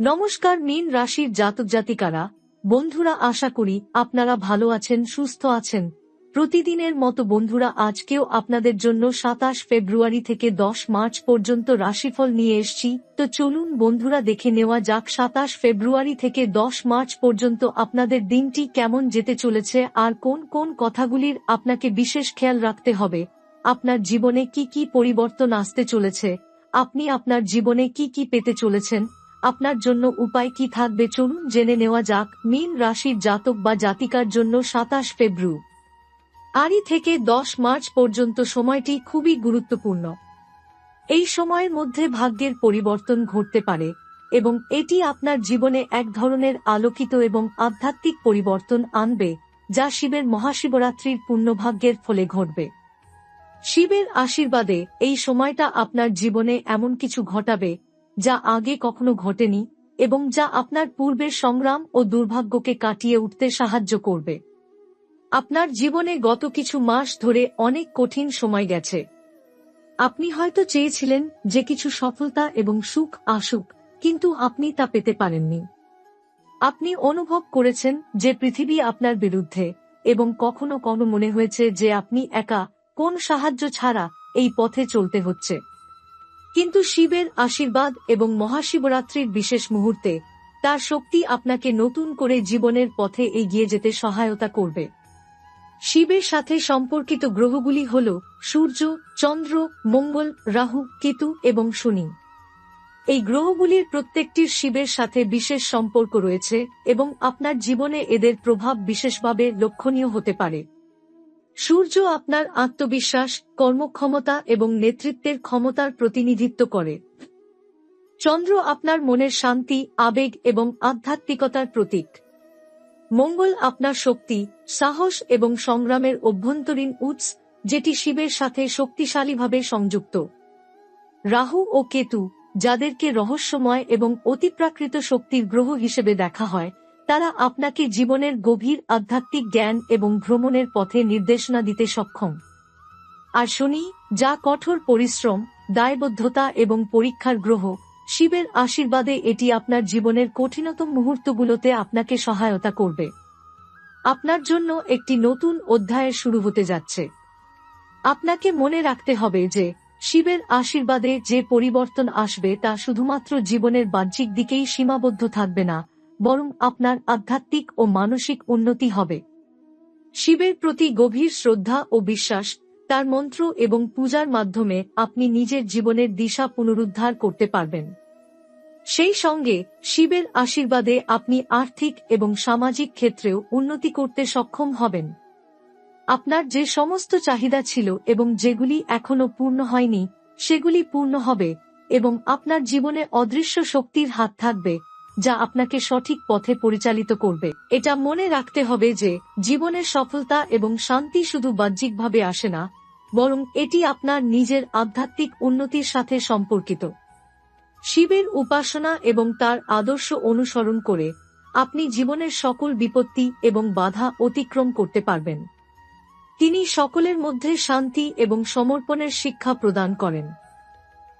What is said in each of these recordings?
নমস্কার, মীন রাশির জাতক জাতিকারা। বন্ধুরা, আশা করি আপনারা ভালো আছেন, সুস্থ আছেন। প্রতিদিনের মতো বন্ধুরা, আজকেও আপনাদের জন্য সাতাশ ফেব্রুয়ারি থেকে দশ মার্চ পর্যন্ত রাশিফল নিয়ে এসছি। তো চলুন বন্ধুরা, দেখে নেওয়া যাক সাতাশ ফেব্রুয়ারি থেকে দশ মার্চ পর্যন্ত আপনাদের দিনটি কেমন যেতে চলেছে আর কোন কোন কথাগুলির আপনাকে বিশেষ খেয়াল রাখতে হবে। আপনার জীবনে কি কি পরিবর্তন আসতে চলেছে? আপনি আপনার জীবনে কি কি পেতে চলেছেন? আপনার জন্য উপায় কি থাকবে চলুন জেনে নেওয়া যাক, মীন রাশির জাতক বা জাতিকার জন্য সাতাশ ফেব্রু। আরি থেকে দশ মার্চ পর্যন্ত সময়টি খুবই গুরুত্বপূর্ণ। এই সময়ের মধ্যে ভাগ্যের পরিবর্তন ঘটতে পারে এবং এটি আপনার জীবনে এক ধরনের আলোকিত এবং আধ্যাত্মিক পরিবর্তন আনবে, যা শিবের মহাশিবরাত্রির পূর্ণভাগ্যের ফলে ঘটবে। শিবের আশীর্বাদে এই সময়টা আপনার জীবনে এমন কিছু ঘটাবে যা আগে কখনো ঘটেনি এবং যা আপনার পূর্বের সংগ্রাম ও দুর্ভাগ্যকে কাটিয়ে উঠতে সাহায্য করবে। আপনার জীবনে গত কিছু মাস ধরে অনেক কঠিন সময় গেছে। আপনি হয়তো চেয়েছিলেন যে কিছু সফলতা এবং সুখ আসুক, কিন্তু আপনি তা পেতে পারেননি। আপনি অনুভব করেছেন যে পৃথিবী আপনার বিরুদ্ধে এবং কখনো কখনো মনে হয়েছে যে আপনি একা কোন সাহায্য ছাড়া এই পথে চলতে হচ্ছে। কিন্তু শিবের আশীর্বাদ এবং মহাশিবরাত্রির বিশেষ মুহূর্তে, তার শক্তি আপনাকে নতুন করে জীবনের পথে এগিয়ে যেতে সহায়তা করবে। শিবের সাথে সম্পর্কিত গ্রহগুলি হল সূর্য, চন্দ্র, মঙ্গল, রাহু, কেতু এবং শনি। এই গ্রহগুলির প্রত্যেকটির শিবের সাথে বিশেষ সম্পর্ক রয়েছে এবং আপনার জীবনে এদের প্রভাব বিশেষভাবে লক্ষণীয় হতে পারে। সূর্য আপনার আত্মবিশ্বাস, কর্মক্ষমতা এবং নেতৃত্বের ক্ষমতার প্রতিনিধিত্ব করে। চন্দ্র আপনার মনের শান্তি, আবেগ এবং আধ্যাত্মিকতার প্রতীক। মঙ্গল আপনার শক্তি, সাহস এবং সংগ্রামের অভ্যন্তরীণ উৎস, যেটি শিবের সাথে শক্তিশালীভাবে সংযুক্ত। রাহু ও কেতু, যাদেরকে রহস্যময় এবং অতিপ্রাকৃত শক্তির গ্রহ হিসেবে দেখা হয় তারা আপনাকে জীবনের গভীর আধ্যাত্মিক জ্ঞান এবং ভ্রমণের পথে নির্দেশনা দিতে সক্ষম। আর শনি, যা কঠোর পরিশ্রম, দায়বদ্ধতা এবং পরীক্ষার গ্রহ, শিবের আশীর্বাদে এটি আপনার জীবনের কঠিনতম মুহূর্তগুলোতে আপনাকে সহায়তা করবে। আপনার জন্য একটি নতুন অধ্যায়ের শুরু হতে যাচ্ছে। আপনাকে মনে রাখতে হবে যে, শিবের আশীর্বাদে যে পরিবর্তন আসবে তা শুধুমাত্র জীবনের বাহ্যিক দিকেই সীমাবদ্ধ থাকবে না বরং আপনার আধ্যাত্মিক ও মানসিক উন্নতি হবে। শিবের প্রতি গভীর শ্রদ্ধা ও বিশ্বাস, তার মন্ত্র এবং পূজার মাধ্যমে আপনি নিজের জীবনের দিশা পুনরুদ্ধার করতে পারবেন। সেই সঙ্গে শিবের আশীর্বাদে আপনি আর্থিক এবং সামাজিক ক্ষেত্রেও উন্নতি করতে সক্ষম হবেন। আপনার যে সমস্ত চাহিদা ছিল এবং যেগুলি এখনও পূর্ণ হয়নি, সেগুলি পূর্ণ হবে এবং আপনার জীবনে অদৃশ্য শক্তির হাত থাকবে। যা আপনাকে সঠিক পথে পরিচালিত করবে। এটা মনে রাখতে হবে যে, জীবনের সফলতা এবং শান্তি শুধু বাহ্যিকভাবে আসে না, বরং এটি আপনার নিজের আধ্যাত্মিক উন্নতির সাথে সম্পর্কিত। শিবের উপাসনা এবং তার আদর্শ অনুসরণ করে আপনি জীবনের সকল বিপত্তি এবং বাধা অতিক্রম করতে পারবেন। তিনি সকলের মধ্যে শান্তি এবং সমর্পণের শিক্ষা প্রদান করেন।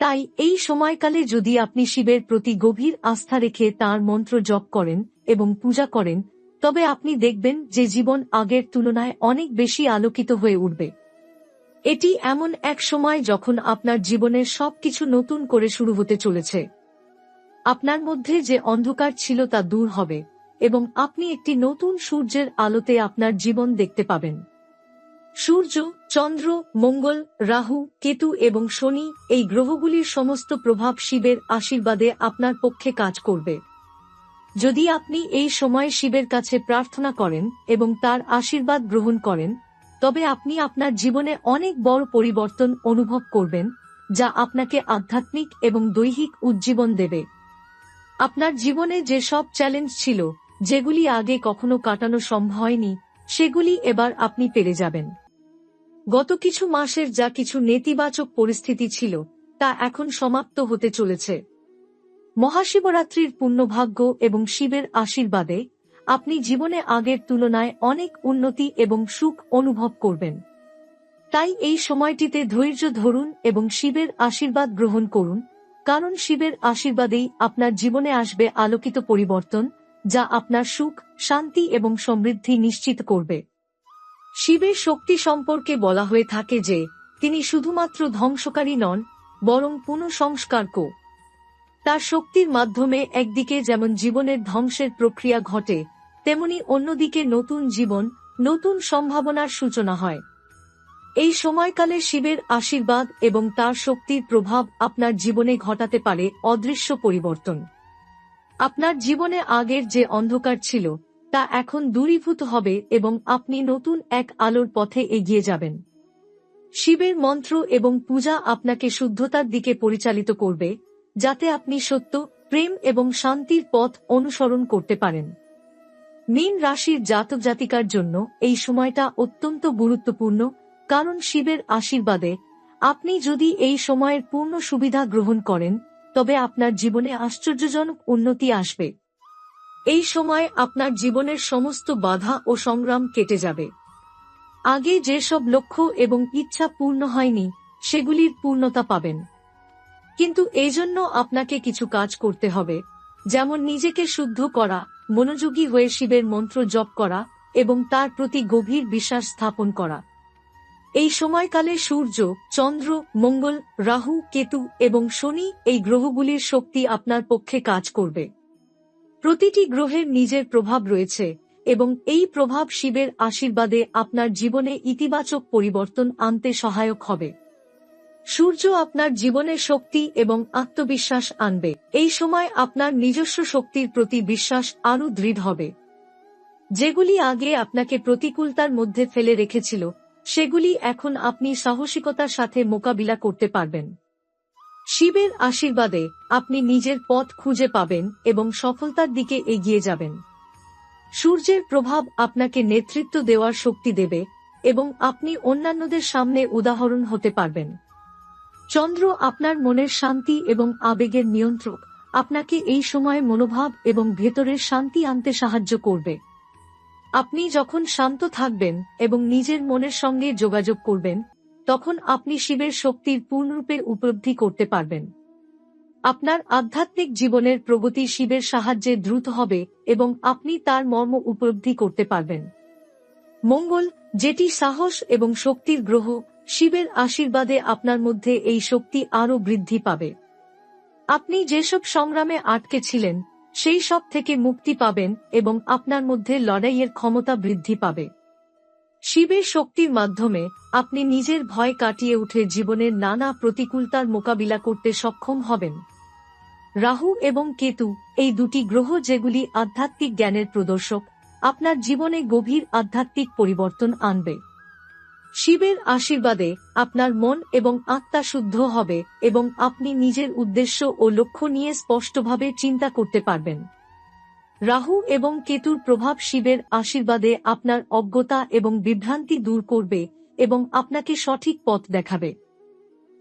তাই এই সময়কালে যদি আপনি শিবের প্রতি গভীর আস্থা রেখে তার মন্ত্র জপ করেন এবং পূজা করেন, তবে আপনি দেখবেন যে জীবন আগের তুলনায় অনেক বেশি আলোকিত হয়ে উঠবে। এটি এমন এক সময় যখন আপনার জীবনের সবকিছু নতুন করে শুরু হতে চলেছে। আপনার মধ্যে যে অন্ধকার ছিল তা দূর হবে, এবং আপনি একটি নতুন সূর্যের আলোতে আপনার জীবন দেখতে পাবেন। সূর্য, চন্দ্র, মঙ্গল, রাহু, কেতু এবং শনি এই গ্রহগুলির সমস্ত প্রভাব শিবের আশীর্বাদে আপনার পক্ষে কাজ করবে। যদি আপনি এই সময় শিবের কাছে প্রার্থনা করেন এবং তার আশীর্বাদ গ্রহণ করেন, তবে আপনি আপনার জীবনে অনেক বড় পরিবর্তন অনুভব করবেন, যা আপনাকে আধ্যাত্মিক এবং দৈহিক উজ্জীবন দেবে। আপনার জীবনে যে সব চ্যালেঞ্জ ছিল, যেগুলি আগে কখনো কাটানো সম্ভব হয়নি সেগুলি এবার আপনি পেরে যাবেন। গত কিছু মাসের যা কিছু নেতিবাচক পরিস্থিতি ছিল, তা এখন সমাপ্ত হতে চলেছে। মহাশিবরাত্রির পুণ্যভাগ্য এবং শিবের আশীর্বাদে আপনি জীবনে আগের তুলনায় অনেক উন্নতি এবং সুখ অনুভব করবেন। তাই এই সময়টিতে ধৈর্য ধরুন এবং শিবের আশীর্বাদ গ্রহণ করুন, কারণ শিবের আশীর্বাদেই আপনার জীবনে আসবে আলোকিত পরিবর্তন যা আপনার সুখ, শান্তি এবং সমৃদ্ধি নিশ্চিত করবে। শিবের শক্তি সম্পর্কে বলা হয়ে থাকে যে, তিনি শুধুমাত্র ধ্বংসকারী নন, বরং পুনঃসংস্কারকও তার শক্তির মাধ্যমে একদিকে যেমন জীবনের ধ্বংসের প্রক্রিয়া ঘটে, তেমনি অন্যদিকে নতুন জীবন, নতুন সম্ভাবনার সূচনা হয়। এই সময়কালে শিবের আশীর্বাদ এবং তার শক্তির প্রভাব আপনার জীবনে ঘটাতে পারে অদৃশ্য পরিবর্তন। আপনার জীবনে আগের যে অন্ধকার ছিল, তা এখন দূরীভূত হবে এবং আপনি নতুন এক আলোর পথে এগিয়ে যাবেন। শিবের মন্ত্র এবং পূজা আপনাকে শুদ্ধতার দিকে পরিচালিত করবে, যাতে আপনি সত্য, প্রেম এবং শান্তির পথ অনুসরণ করতে পারেন। মীন রাশির জাতক জাতিকার জন্য এই সময়টা অত্যন্ত গুরুত্বপূর্ণ, কারণ শিবের আশীর্বাদে আপনি যদি এই সময়ের পূর্ণ সুবিধা গ্রহণ করেন তবে আপনার জীবনে আশ্চর্যজনক উন্নতি আসবে। এই সময় আপনার জীবনের সমস্ত বাধা ও সংগ্রাম কেটে যাবে। আগে যেসব লক্ষ্য এবং ইচ্ছা পূর্ণ হয়নি, সেগুলির পূর্ণতা পাবেন। কিন্তু এই জন্য আপনাকে কিছু কাজ করতে হবে, যেমন নিজেকে শুদ্ধ করা, মনোযোগী হয়ে শিবের মন্ত্র জপ করা এবং তার প্রতি গভীর বিশ্বাস স্থাপন করা। এই সময়কালে সূর্য, চন্দ্র, মঙ্গল, রাহু, কেতু এবং শনি এই গ্রহগুলির শক্তি আপনার পক্ষে কাজ করবে। প্রতিটি গ্রহের নিজের প্রভাব রয়েছে এবং এই প্রভাব শিবের আশীর্বাদে আপনার জীবনে ইতিবাচক পরিবর্তন আনতে সহায়ক হবে। সূর্য আপনার জীবনের শক্তি এবং আত্মবিশ্বাস আনবে। এই সময় আপনার নিজস্ব শক্তির প্রতি বিশ্বাস আরও দৃঢ় হবে। যেগুলি আগে আপনাকে প্রতিকূলতার মধ্যে ফেলে রেখেছিল সেগুলি এখন আপনি সাহসিকতার সাথে মোকাবিলা করতে পারবেন। শিবের আশীর্বাদে আপনি নিজের পথ খুঁজে পাবেন এবং সফলতার দিকে এগিয়ে যাবেন। সূর্যের প্রভাব আপনাকে নেতৃত্ব দেওয়ার শক্তি দেবে এবং আপনি অন্যান্যদের সামনে উদাহরণ হতে পারবেন। চন্দ্র আপনার মনের শান্তি এবং আবেগের নিয়ন্ত্রক। আপনাকে এই সময়ে মনোভাব এবং ভেতরের শান্তি আনতে সাহায্য করবে। আপনি যখন শান্ত থাকবেন এবং নিজের মনের সঙ্গে যোগাযোগ করবেন, তখন আপনি শিবের শক্তির পূর্ণরূপে উপলব্ধি করতে পারবেন। আপনার আধ্যাত্মিক জীবনের প্রগতি শিবের সাহায্যে দ্রুত হবে এবং আপনি তার মর্ম উপলব্ধি করতে পারবেন। মঙ্গল, যেটি সাহস এবং শক্তির গ্রহ, শিবের আশীর্বাদে আপনার মধ্যে এই শক্তি আরও বৃদ্ধি পাবে। আপনি যেসব সংগ্রামে আটকে ছিলেন সেই সব থেকে মুক্তি পাবেন এবং আপনার মধ্যে লড়াইয়ের ক্ষমতা বৃদ্ধি পাবে। শিবের শক্তির মাধ্যমে আপনি নিজের ভয় কাটিয়ে উঠে জীবনের নানা প্রতিকূলতার মোকাবিলা করতে সক্ষম হবেন। রাহু এবং কেতু, এই দুটি গ্রহ যেগুলি আধ্যাত্মিক জ্ঞানের প্রদর্শক, আপনার জীবনে গভীর আধ্যাত্মিক পরিবর্তন আনবে। শিবের আশীর্বাদে আপনার মন এবং আত্মা শুদ্ধ হবে এবং আপনি নিজের উদ্দেশ্য ও লক্ষ্য নিয়ে স্পষ্টভাবে চিন্তা করতে পারবেন। রাহু এবং কেতুর প্রভাব শিবের আশীর্বাদে আপনার অজ্ঞতা এবং বিভ্রান্তি দূর করবে এবং আপনাকে সঠিক পথ দেখাবে।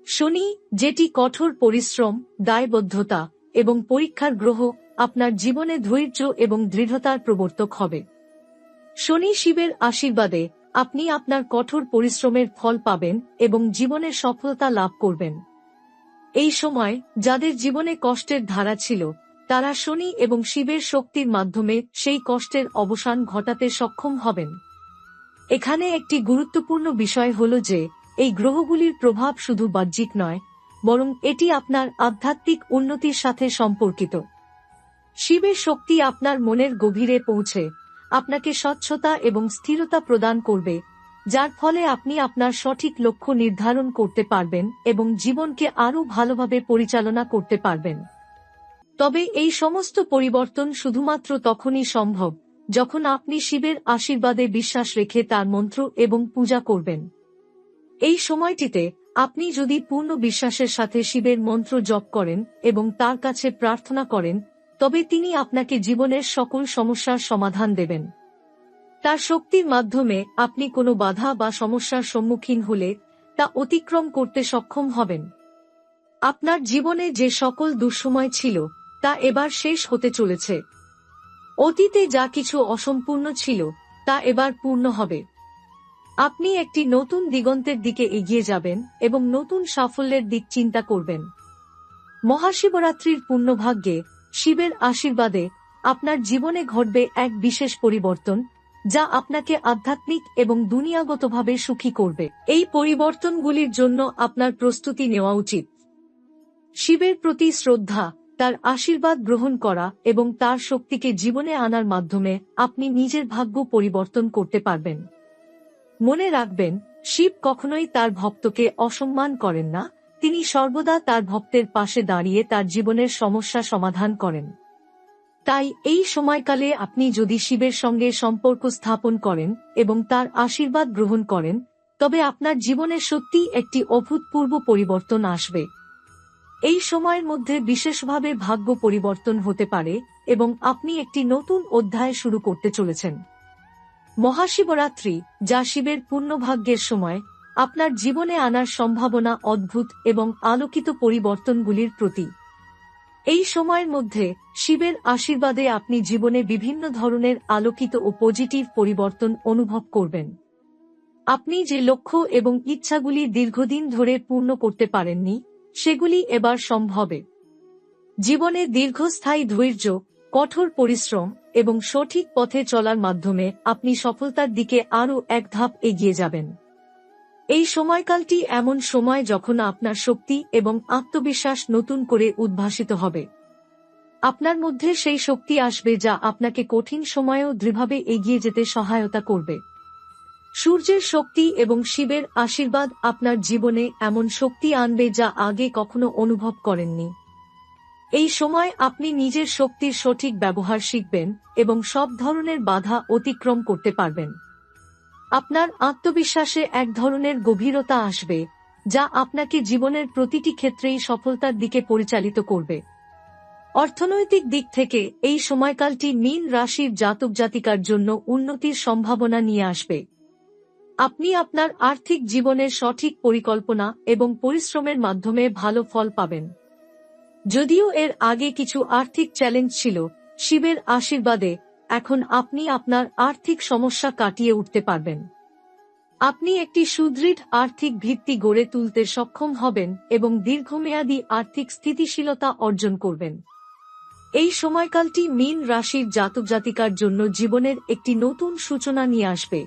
শনি, যেটি কঠোর পরিশ্রম, দায়বদ্ধতা এবং পরীক্ষার গ্রহ, আপনার জীবনে ধৈর্য এবং দৃঢ়তার প্রবর্তক হবে। শনি শিবের আশীর্বাদে আপনি আপনার কঠোর পরিশ্রমের ফল পাবেন এবং জীবনের সফলতা লাভ করবেন। এই সময়, যাদের জীবনে কষ্টের ধারা ছিল, তারা শনি এবং শিবের শক্তির মাধ্যমে সেই কষ্টের অবসান ঘটাতে সক্ষম হবেন। এখানে একটি গুরুত্বপূর্ণ বিষয় হল যে, এই গ্রহগুলির প্রভাব শুধু বাহ্যিক নয়, বরং এটি আপনার আধ্যাত্মিক উন্নতির সাথে সম্পর্কিত। শিবের শক্তি আপনার মনের গভীরে পৌঁছে আপনাকে স্বচ্ছতা এবং স্থিরতা প্রদান করবে, যার ফলে আপনি আপনার সঠিক লক্ষ্য নির্ধারণ করতে পারবেন এবং জীবনকে আরও ভালোভাবে পরিচালনা করতে পারবেন। তবে এই সমস্ত পরিবর্তন শুধুমাত্র তখনই সম্ভব, যখন আপনি শিবের আশীর্বাদে বিশ্বাস রেখে তার মন্ত্র এবং পূজা করবেন। এই সময়টিতে আপনি যদি পূর্ণ বিশ্বাসের সাথে শিবের মন্ত্র জপ করেন এবং তার কাছে প্রার্থনা করেন তবে তিনি আপনাকে জীবনের সকল সমস্যার সমাধান দেবেন। তার শক্তির মাধ্যমে আপনি কোনো বাধা বা সমস্যার সম্মুখীন হলে তা অতিক্রম করতে সক্ষম হবেন। আপনার জীবনে যে সকল দুঃসময় ছিল, তা এবার শেষ হতে চলেছে। অতীতে যা কিছু অসম্পূর্ণ ছিল, তা এবার পূর্ণ হবে। আপনি একটি নতুন দিগন্তের দিকে এগিয়ে যাবেন এবং নতুন সাফল্যের দিক চিন্তা করবেন। মহাশিবরাত্রির পুণ্যভাগ্যে শিবের আশীর্বাদে আপনার জীবনে ঘটবে এক বিশেষ পরিবর্তন, যা আপনাকে আধ্যাত্মিক এবং দুনিয়াগতভাবে সুখী করবে। এই পরিবর্তনগুলির জন্য আপনার প্রস্তুতি নেওয়া উচিত। শিবের প্রতি শ্রদ্ধা, তার আশীর্বাদ গ্রহণ করা এবং তার শক্তিকে জীবনে আনার মাধ্যমে আপনি নিজের ভাগ্য পরিবর্তন করতে পারবেন। মনে রাখবেন, শিব কখনোই তার ভক্তকে অসম্মান করেন না। তিনি সর্বদা তার ভক্তের পাশে দাঁড়িয়ে তার জীবনের সমস্যা সমাধান করেন। তাই এই সময়কালে আপনি যদি শিবের সঙ্গে সম্পর্ক স্থাপন করেন এবং তার আশীর্বাদ গ্রহণ করেন, তবে আপনার জীবনে সত্যি একটি অভূতপূর্ব পরিবর্তন আসবে। এই সময়ের মধ্যে বিশেষভাবে ভাগ্য পরিবর্তন হতে পারে এবং আপনি একটি নতুন অধ্যায় শুরু করতে চলেছেন। মহাশিবরাত্রি, যা শিবের পূর্ণভাগ্যের সময় আপনার জীবনে আনার সম্ভাবনা অদ্ভুত এবং আলোকিত পরিবর্তনগুলির প্রতি। এই সময়ের মধ্যে, শিবের আশীর্বাদে আপনি জীবনে বিভিন্ন ধরনের আলোকিত ও পজিটিভ পরিবর্তন অনুভব করবেন। আপনি যে লক্ষ্য এবং ইচ্ছাগুলি দীর্ঘদিন ধরে পূর্ণ করতে পারেননি, সেগুলি এবার সম্ভবে। জীবনে দীর্ঘস্থায়ী ধৈর্য, কঠোর পরিশ্রম এবং সঠিক পথে চলার মাধ্যমে আপনি সফলতার দিকে আরও এক ধাপ এগিয়ে যাবেন। এই সময়কালটি এমন সময় যখন আপনার শক্তি এবং আত্মবিশ্বাস নতুন করে উদ্ভাসিত হবে। আপনার মধ্যে সেই শক্তি আসবে যা আপনাকে কঠিন সময়েও দৃঢ়ভাবে এগিয়ে যেতে সহায়তা করবে। সূর্যের শক্তি এবং শিবের আশীর্বাদ আপনার জীবনে এমন শক্তি আনবে যা আগে কখনো অনুভব করেননি। এই সময় আপনি নিজের শক্তির সঠিক ব্যবহার শিখবেন এবং সব ধরনের বাধা অতিক্রম করতে পারবেন। আপনার আত্মবিশ্বাসে এক ধরনের গভীরতা আসবে, যা আপনাকে জীবনের প্রতিটি ক্ষেত্রেই সফলতার দিকে পরিচালিত করবে। অর্থনৈতিক দিক থেকে এই সময়কালটি মীন রাশির জাতক জাতিকার জন্য উন্নতির সম্ভাবনা নিয়ে আসবে। আপনি আপনার আর্থিক জীবনের সঠিক পরিকল্পনা এবং পরিশ্রমের মাধ্যমে ভালো ফল পাবেন। যদিও এর আগে কিছু আর্থিক চ্যালেঞ্জ ছিল, শিবের আশীর্বাদে এখন আপনি আপনার আর্থিক সমস্যা কাটিয়ে উঠতে পারবেন। আপনি একটি সুদৃঢ় আর্থিক ভিত্তি গড়ে তুলতে সক্ষম হবেন এবং দীর্ঘমেয়াদী আর্থিক স্থিতিশীলতা অর্জন করবেন। এই সময়কালটি মীন রাশির জাতক জাতিকার জন্য জীবনের একটি নতুন সূচনা নিয়ে আসবে।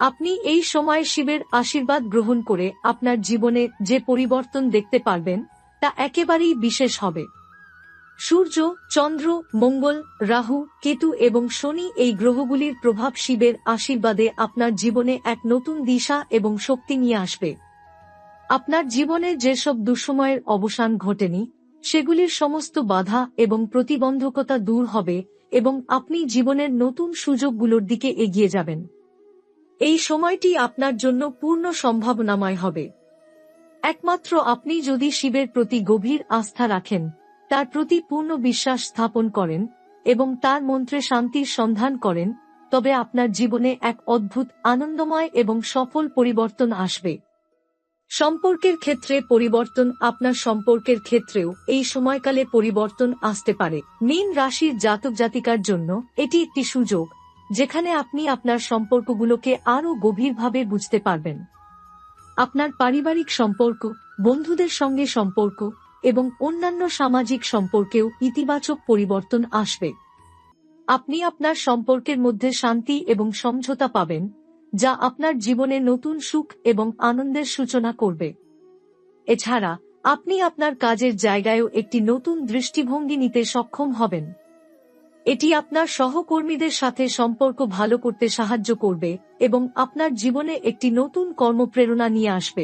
আপনি এই সময় শিবের আশীর্বাদ গ্রহণ করে আপনার জীবনে যে পরিবর্তন দেখতে পারবেন, তা একেবারেই বিশেষ হবে। সূর্য, চন্দ্র, মঙ্গল, রাহু, কেতু এবং শনি এই গ্রহগুলির প্রভাব শিবের আশীর্বাদে আপনার জীবনে এক নতুন দিশা এবং শক্তি নিয়ে আসবে। আপনার জীবনে যেসব দুঃসময়ের অবসান ঘটেনি, সেগুলির সমস্ত বাধা এবং প্রতিবন্ধকতা দূর হবে এবং আপনি জীবনের নতুন সুযোগগুলোর দিকে এগিয়ে যাবেন। এই সময়টি আপনার জন্য পূর্ণ সম্ভাবনাময় হবে। একমাত্র আপনি যদি শিবের প্রতি গভীর আস্থা রাখেন তার প্রতি পূর্ণ বিশ্বাস স্থাপন করেন এবং তার মন্ত্রে শান্তির সন্ধান করেন, তবে আপনার জীবনে এক অদ্ভুত, আনন্দময় এবং সফল পরিবর্তন আসবে। সম্পর্কের ক্ষেত্রে পরিবর্তন আপনার সম্পর্কের ক্ষেত্রেও এই সময়কালে পরিবর্তন আসতে পারে। মীন রাশির জাতক জাতিকার জন্য এটি একটি সুযোগ, যেখানে আপনি আপনার সম্পর্কগুলোকে আরও গভীরভাবে বুঝতে পারবেন। আপনার পারিবারিক সম্পর্ক, বন্ধুদের সঙ্গে সম্পর্ক এবং অন্যান্য সামাজিক সম্পর্কেও ইতিবাচক পরিবর্তন আসবে। আপনি আপনার সম্পর্কের মধ্যে শান্তি এবং সমঝোতা পাবেন, যা আপনার জীবনে নতুন সুখ এবং আনন্দের সূচনা করবে। এছাড়া, আপনি আপনার কাজের জায়গায়ও একটি নতুন দৃষ্টিভঙ্গি নিতে সক্ষম হবেন। এটি আপনার সহকর্মীদের সাথে সম্পর্ক ভালো করতে সাহায্য করবে এবং আপনার জীবনে একটি নতুন কর্মপ্রেরণা নিয়ে আসবে।